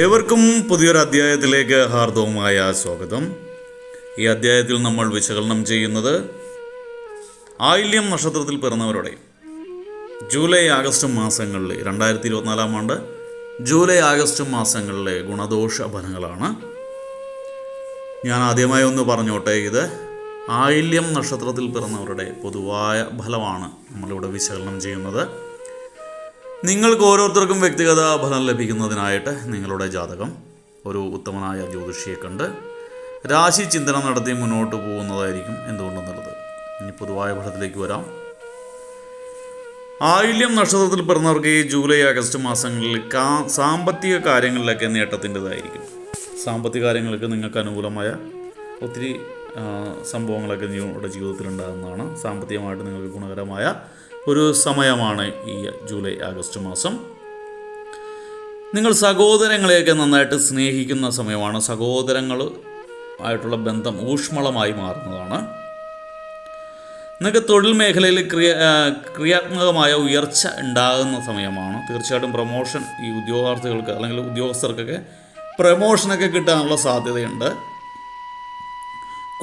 ഏവർക്കും പുതിയൊരു അധ്യായത്തിലേക്ക് ഹാർദവുമായ സ്വാഗതം. ഈ അധ്യായത്തിൽ നമ്മൾ വിശകലനം ചെയ്യുന്നത് ആയില്യം നക്ഷത്രത്തിൽ പിറന്നവരുടെ ജൂലൈ ആഗസ്റ്റ് മാസങ്ങളിൽ രണ്ടായിരത്തി ഇരുപത്തിനാലാം ആണ്ട് ജൂലൈ ആഗസ്റ്റ് മാസങ്ങളിലെ ഗുണദോഷ ഫലങ്ങളാണ്. ഞാൻ ആദ്യമായി ഒന്ന് പറഞ്ഞോട്ടെ ഇത് ആയില്യം നക്ഷത്രത്തിൽ പിറന്നവരുടെ പൊതുവായ ഫലമാണ് നമ്മളിവിടെ വിശകലനം ചെയ്യുന്നത്. നിങ്ങൾക്ക് ഓരോരുത്തർക്കും വ്യക്തിഗത ഫലം ലഭിക്കുന്നതിനായിട്ട് നിങ്ങളുടെ ജാതകം ഒരു ഉത്തമനായ ജ്യോതിഷിയെ കണ്ട് രാശി ചിന്തനം നടത്തി മുന്നോട്ട് പോകുന്നതായിരിക്കും എന്തുകൊണ്ടെന്നുള്ളത്. ഇനി പൊതുവായ ഫലത്തിലേക്ക് വരാം. ആയില്യം നക്ഷത്രത്തിൽ പിറന്നവർക്ക് ഈ ജൂലൈ ആഗസ്റ്റ് മാസങ്ങളിൽ കാ സാമ്പത്തിക കാര്യങ്ങളിലൊക്കെ നേട്ടത്തിന്റെതായിരിക്കും. സാമ്പത്തിക കാര്യങ്ങൾക്ക് നിങ്ങൾക്ക് അനുകൂലമായ ഒത്തിരി സംഭവങ്ങളൊക്കെ നിങ്ങളുടെ ജീവിതത്തിൽ ഉണ്ടാകുന്നതാണ് സാമ്പത്തികമായിട്ട് നിങ്ങൾക്ക് ഗുണകരമായ ഒരു സമയമാണ് ഈ ജൂലൈ ആഗസ്റ്റ് മാസം. നിങ്ങൾ സഹോദരങ്ങളെയൊക്കെ നന്നായിട്ട് സ്നേഹിക്കുന്ന സമയമാണ്. സഹോദരങ്ങൾ ആയിട്ടുള്ള ബന്ധം ഊഷ്മളമായി മാറുന്നതാണ്. നിങ്ങൾക്ക് തൊഴിൽ മേഖലയിൽ ക്രിയ ക്രിയാത്മകമായ ഉയർച്ച ഉണ്ടാകുന്ന സമയമാണ്. തീർച്ചയായിട്ടും പ്രൊമോഷൻ ഈ ഉദ്യോഗാർത്ഥികൾക്ക് അല്ലെങ്കിൽ ഉദ്യോഗസ്ഥർക്കൊക്കെ പ്രമോഷനൊക്കെ കിട്ടാനുള്ള സാധ്യതയുണ്ട്.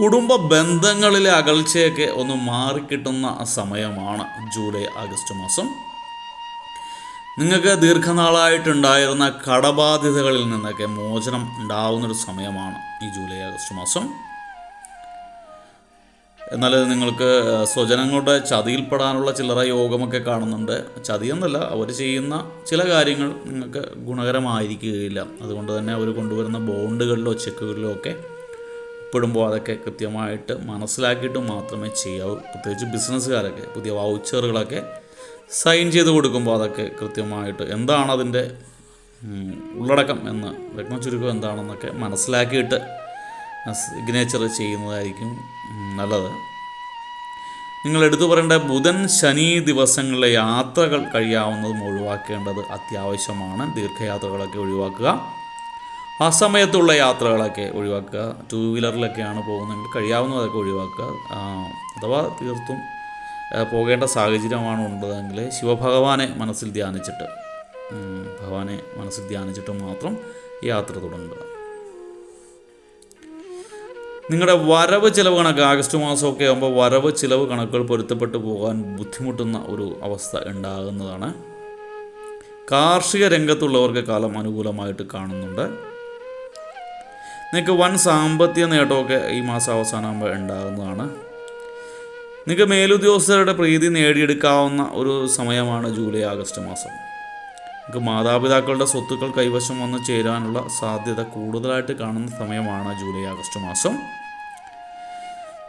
കുടുംബ ബന്ധങ്ങളിലെ അകൽച്ചയൊക്കെ ഒന്ന് മാറിക്കിട്ടുന്ന സമയമാണ് ജൂലൈ ആഗസ്റ്റ് മാസം. നിങ്ങൾക്ക് ദീർഘനാളായിട്ടുണ്ടായിരുന്ന കടബാധ്യതകളിൽ നിന്നൊക്കെ മോചനം ഉണ്ടാവുന്നൊരു സമയമാണ് ഈ ജൂലൈ ആഗസ്റ്റ് മാസം. എന്നാൽ നിങ്ങൾക്ക് സ്വജനങ്ങളുടെ ചതിയിൽപ്പെടാനുള്ള ചില്ലറ യോഗമൊക്കെ കാണുന്നുണ്ട്. ചതിയെന്നല്ല അവർ ചെയ്യുന്ന ചില കാര്യങ്ങൾ നിങ്ങൾക്ക് ഗുണകരമായിരിക്കുകയില്ല. അതുകൊണ്ട് തന്നെ അവർ കൊണ്ടുവരുന്ന ബോണ്ടുകളിലോ ചെക്കുകളിലോ ഒക്കെ ഒപ്പിടുമ്പോൾ അതൊക്കെ കൃത്യമായിട്ട് മനസ്സിലാക്കിയിട്ട് മാത്രമേ ചെയ്യാവൂ. പ്രത്യേകിച്ച് ബിസിനസ്സുകാരൊക്കെ പുതിയ വൗച്ചറുകളൊക്കെ സൈൻ ചെയ്ത് കൊടുക്കുമ്പോൾ അതൊക്കെ കൃത്യമായിട്ട് എന്താണ് അതിന്റെ ഉള്ളടക്കം എന്ന് രത്ന ചുരുക്കം എന്താണെന്നൊക്കെ മനസ്സിലാക്കിയിട്ട് സിഗ്നേച്ചർ ചെയ്യുന്നതായിരിക്കും നല്ലത്. നിങ്ങൾ എടുത്തു പറയേണ്ട ബുധൻ ശനി ദിവസങ്ങളിലെ യാത്രകൾ കഴിയാവുന്നതും ഒഴിവാക്കേണ്ടത് അത്യാവശ്യമാണ്. ദീർഘയാത്രകളൊക്കെ ഒഴിവാക്കുക. ആ സമയത്തുള്ള യാത്രകളൊക്കെ ഒഴിവാക്കുക. ടു വീലറിലൊക്കെയാണ് പോകുന്നതെങ്കിൽ കഴിയാവുന്നതൊക്കെ ഒഴിവാക്കുക. അഥവാ തീർത്തും പോകേണ്ട സാഹചര്യമാണ് ഉള്ളതെങ്കിൽ ശിവഭഗവാനെ മനസ്സിൽ ധ്യാനിച്ചിട്ട് ഭഗവാനെ മനസ്സിൽ ധ്യാനിച്ചിട്ട് മാത്രം യാത്ര തുടങ്ങുക. നിങ്ങളുടെ വരവ് ചിലവ് കണക്ക് ആഗസ്റ്റ് മാസമൊക്കെ ആകുമ്പോൾ വരവ് ചിലവ് കണക്കുകൾ പൊരുത്തപ്പെട്ടു പോകാൻ ബുദ്ധിമുട്ടുന്ന ഒരു അവസ്ഥ ഉണ്ടാകുന്നതാണ്. കാർഷിക രംഗത്തുള്ളവർക്ക് കാലം അനുകൂലമായിട്ട് കാണുന്നുണ്ട്. നിങ്ങൾക്ക് വൻ സാമ്പത്തിക നേട്ടമൊക്കെ ഈ മാസം അവസാനമാകുമ്പോൾ ഉണ്ടാകുന്നതാണ്. നിങ്ങൾക്ക് മേലുദ്യോഗസ്ഥരുടെ പ്രീതി നേടിയെടുക്കാവുന്ന ഒരു സമയമാണ് ജൂലൈ ആഗസ്റ്റ് മാസം. നിങ്ങൾക്ക് മാതാപിതാക്കളുടെ സ്വത്തുക്കൾ കൈവശം വന്ന് ചേരാനുള്ള സാധ്യത കൂടുതലായിട്ട് കാണുന്ന സമയമാണ് ജൂലൈ ആഗസ്റ്റ് മാസം.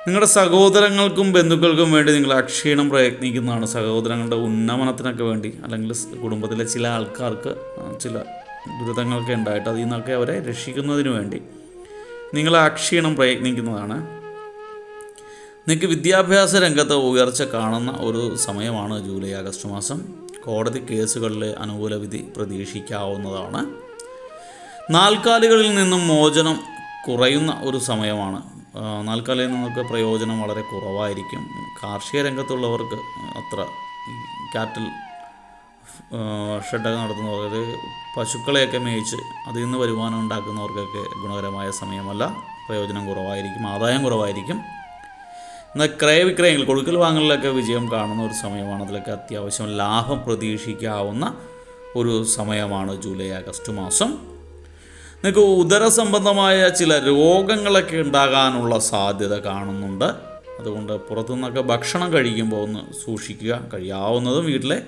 നിങ്ങളുടെ സഹോദരങ്ങൾക്കും ബന്ധുക്കൾക്കും വേണ്ടി നിങ്ങൾ അക്ഷീണം പ്രയത്നിക്കുന്നതാണ്. സഹോദരങ്ങളുടെ ഉന്നമനത്തിനൊക്കെ വേണ്ടി അല്ലെങ്കിൽ കുടുംബത്തിലെ ചില ആൾക്കാർക്ക് ചില ദുരിതങ്ങളൊക്കെ ഉണ്ടായിട്ട് അതിൽ നിന്നൊക്കെ അവരെ രക്ഷിക്കുന്നതിന് വേണ്ടി നിങ്ങൾ അക്ഷീണം പ്രയത്നിക്കുന്നതാണ്. നിങ്ങൾക്ക് വിദ്യാഭ്യാസ രംഗത്ത് ഉയർച്ച കാണുന്ന ഒരു സമയമാണ് ജൂലൈ ആഗസ്റ്റ് മാസം. കോടതി കേസുകളിലെ അനുകൂല വിധി പ്രതീക്ഷിക്കാവുന്നതാണ്. നാൽക്കാലികളിൽ നിന്നും മോചനം കുറയുന്ന ഒരു സമയമാണ്. നാൽക്കാലിൽ നിന്നൊക്കെ പ്രയോജനം വളരെ കുറവായിരിക്കും. കാർഷിക രംഗത്തുള്ളവർക്ക് അത്ര ഈ കാറ്റൽ ഷെഡൊക്കെ നടത്തുന്നവർ അതായത് പശുക്കളെയൊക്കെ മേയിച്ച് അതിൽ നിന്ന് വരുമാനം ഉണ്ടാക്കുന്നവർക്കൊക്കെ ഗുണകരമായ സമയമല്ല. പ്രയോജനം കുറവായിരിക്കും ആദായം കുറവായിരിക്കും. എന്നാൽ ക്രയവിക്രയങ്ങൾ കൊടുക്കൽ വാങ്ങലിലൊക്കെ വിജയം കാണുന്ന ഒരു സമയമാണ്. അതിലൊക്കെ അത്യാവശ്യം ലാഭം പ്രതീക്ഷിക്കാവുന്ന ഒരു സമയമാണ് ജൂലൈ ആഗസ്റ്റ് മാസം. നിങ്ങൾക്ക് ഉദര സംബന്ധമായ ചില രോഗങ്ങളൊക്കെ ഉണ്ടാകാനുള്ള സാധ്യത കാണുന്നുണ്ട്. അതുകൊണ്ട് പുറത്തുനിന്നൊക്കെ ഭക്ഷണം കഴിക്കുമ്പോൾ ഒന്ന് സൂക്ഷിക്കുക. കഴിയാവുന്നതും വീട്ടിലെ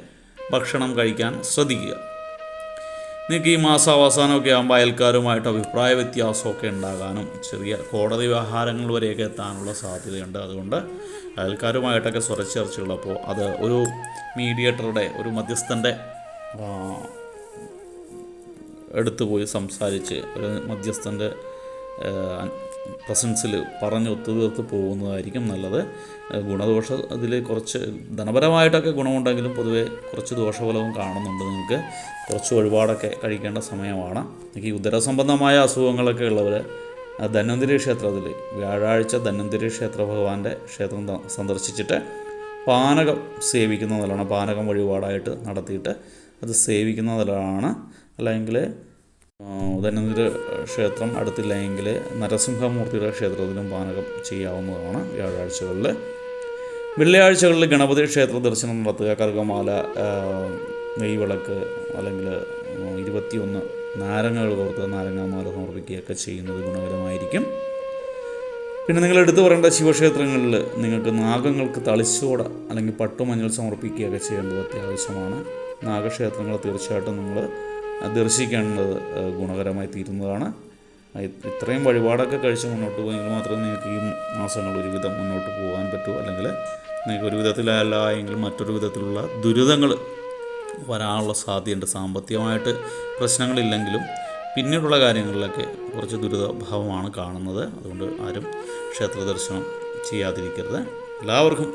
ഭക്ഷണം കഴിക്കാൻ ശ്രദ്ധിക്കുക. നിങ്ങൾക്ക് ഈ മാസാവസാനമൊക്കെ ആകുമ്പോൾ അയൽക്കാരുമായിട്ട് അഭിപ്രായ വ്യത്യാസമൊക്കെ ഉണ്ടാകാനും ചെറിയ കോടതി വ്യവഹാരങ്ങൾ വരെയൊക്കെ എത്താനുള്ള സാധ്യതയുണ്ട്. അതുകൊണ്ട് അയൽക്കാരുമായിട്ടൊക്കെ സ്വരച്ചേർച്ചയുള്ളപ്പോൾ അത് ഒരു മീഡിയേറ്ററുടെ ഒരു മധ്യസ്ഥന്റെ എടുത്തു പോയി സംസാരിച്ച് ഒരു മധ്യസ്ഥന്റെ പ്രസൻസിൽ പറഞ്ഞ് ഒത്തുതീർത്ത് പോകുന്നതായിരിക്കും നല്ലത്. ഗുണദോഷ അതിൽ കുറച്ച് ധനപരമായിട്ടൊക്കെ ഗുണമുണ്ടെങ്കിലും പൊതുവേ കുറച്ച് ദോഷഫലവും കാണുന്നുണ്ട് നിങ്ങൾക്ക്. കുറച്ച് ഒരുപാടൊക്കെ കഴിക്കേണ്ട സമയമാണ്. ഈ ഉദരസംബന്ധമായ അസുഖങ്ങളൊക്കെ ഉള്ളവർ ധന്വന്തിരി ക്ഷേത്രത്തിൽ വ്യാഴാഴ്ച ധന്വന്തിരി ക്ഷേത്ര ഭഗവാന്റെ ക്ഷേത്രം സന്ദർശിച്ചിട്ട് പാനകം സേവിക്കുന്ന നല്ലതാണ് പാനകം വഴിപാടായിട്ട് നടത്തിയിട്ട് അത് സേവിക്കുന്ന നല്ലതാണ് അല്ലെങ്കിൽ ആ, ക്ഷേത്രം അടുത്തില്ല എങ്കിൽ നരസിംഹമൂർത്തിയുടെ ക്ഷേത്രത്തിലും പാനകം ചെയ്യാവുന്നതാണ് വ്യാഴാഴ്ചകളിൽ വെള്ളിയാഴ്ചകളിൽ ഗണപതി ക്ഷേത്ര ദർശനം നടത്തുക കറുകമാല നെയ്വിളക്ക് അല്ലെങ്കിൽ ഇരുപത്തിയൊന്ന് നാരങ്ങകൾ കോർത്ത് നാരങ്ങാമാല സമർപ്പിക്കുകയൊക്കെ ചെയ്യുന്നത് ഗുണകരമായിരിക്കും. പിന്നെ നിങ്ങൾ എടുത്തു പറയേണ്ട ശിവക്ഷേത്രങ്ങളിൽ നിങ്ങൾക്ക് നാഗങ്ങൾക്ക് തളിച്ചോട അല്ലെങ്കിൽ പട്ടുമഞ്ഞൾ സമർപ്പിക്കുകയൊക്കെ ചെയ്യേണ്ടത് അത്യാവശ്യമാണ്. നാഗക്ഷേത്രങ്ങൾ തീർച്ചയായിട്ടും നിങ്ങൾ ദർശിക്കേണ്ടത് ഗുണകരമായി തീരുന്നതാണ്. ഇത്രയും വഴിപാടൊക്കെ കഴിച്ച് മുന്നോട്ട് പോയെങ്കിൽ മാത്രമേ നിങ്ങൾക്ക് ഈ മാസങ്ങൾ ഒരുവിധം മുന്നോട്ട് പോകാൻ പറ്റൂ. അല്ലെങ്കിൽ നിങ്ങൾക്ക് ഒരു വിധത്തിലല്ല എങ്കിൽ മറ്റൊരു വിധത്തിലുള്ള ദുരിതങ്ങൾ വരാനുള്ള സാധ്യതയുണ്ട്. സാമ്പത്തികമായിട്ട് പ്രശ്നങ്ങളില്ലെങ്കിലും പിന്നീടുള്ള കാര്യങ്ങളിലൊക്കെ കുറച്ച് ദുരിതഭാവമാണ് കാണുന്നത്. അതുകൊണ്ട് ആരും ക്ഷേത്ര ദർശനം ചെയ്യാതിരിക്കരുത്. എല്ലാവർക്കും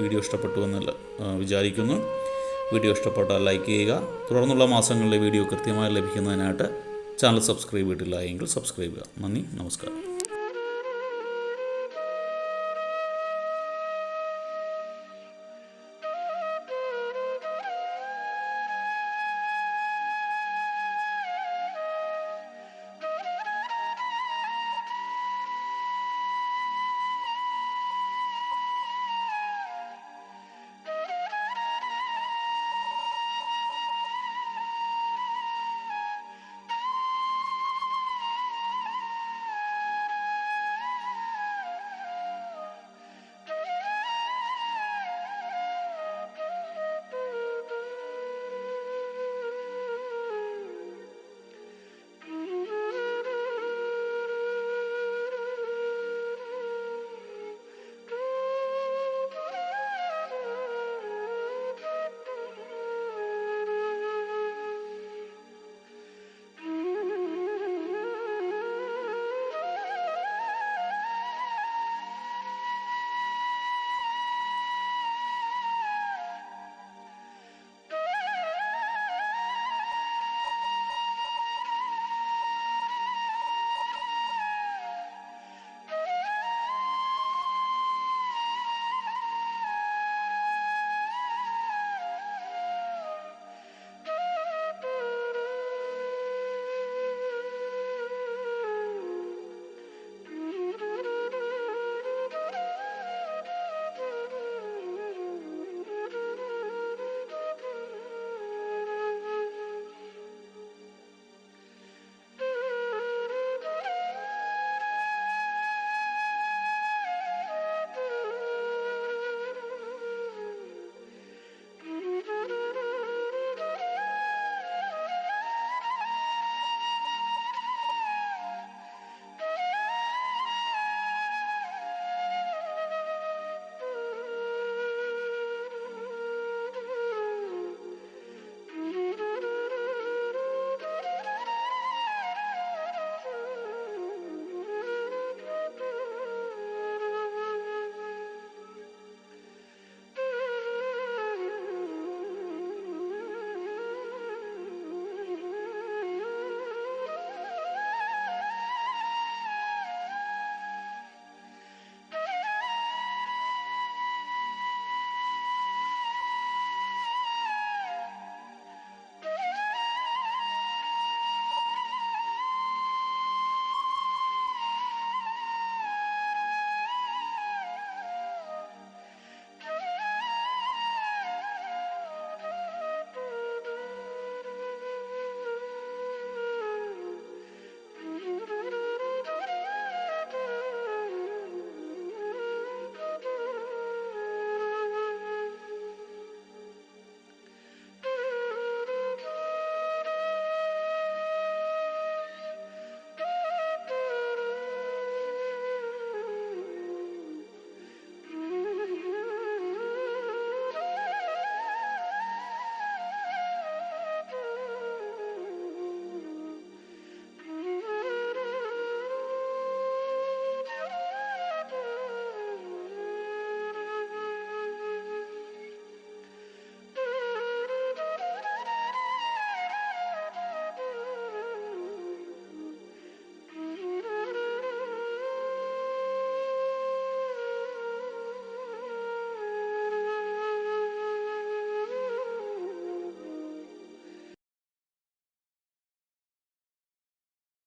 വീഡിയോ ഇഷ്ടപ്പെട്ടു എന്ന് വിചാരിക്കുന്നു. വീഡിയോ ഇഷ്ടപ്പെട്ടാൽ ലൈക്ക് ചെയ്യുക. തുടർന്നുള്ള മാസങ്ങളിലെ വീഡിയോ കൃത്യമായി ലഭിക്കുന്നതിനായിട്ട് ചാനൽ സബ്സ്ക്രൈബ് ചെയ്തിട്ടില്ല എങ്കിൽ സബ്സ്ക്രൈബ് ചെയ്യുക. നന്ദി നമസ്കാരം.